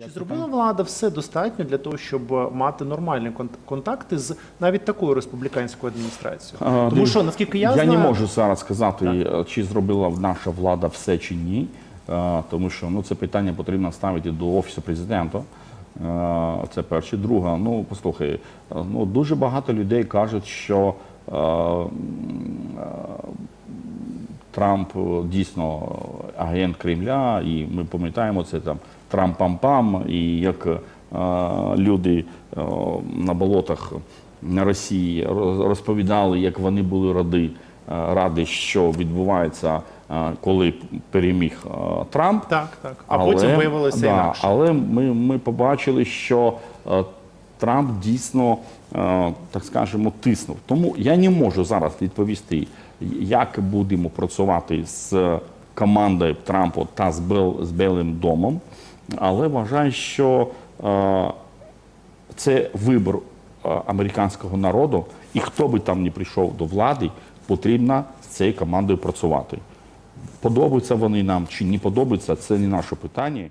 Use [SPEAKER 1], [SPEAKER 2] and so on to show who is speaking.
[SPEAKER 1] Чи зробила влада все достатньо для того, щоб е, мати нормальні контакти з навіть такою республіканською адміністрацією?
[SPEAKER 2] А,
[SPEAKER 1] Тому що наскільки я,
[SPEAKER 2] я
[SPEAKER 1] знаю,
[SPEAKER 2] не можу зараз сказати, е, чи зробила наша влада все чи ні, е, тому що ну це питання потрібно ставити до офісу президента. Це перше. Друге, ну послухай, ну дуже багато людей кажуть, що Трамп е, дійсно агент Кремля, і ми пам'ятаємо це там Трамп-пам-пам, і як е, люди е, на болотах на Росії розповідали, як вони були раді, е, раді, що відбувається, е, коли переміг Трамп.
[SPEAKER 1] так, так. А потім виявилося
[SPEAKER 2] да,
[SPEAKER 1] інакше.
[SPEAKER 2] Але ми, ми побачили, що Трамп дійсно, так скажемо, тиснув. Тому я не можу зараз відповісти, як будемо працювати з командою Трампа та з, Бел, з Білим домом. Але вважаю, що е, це вибір е, американського народу, і хто би там не прийшов до влади, потрібно з цією командою працювати. Подобаються вони нам чи не подобаються, це не наше питання.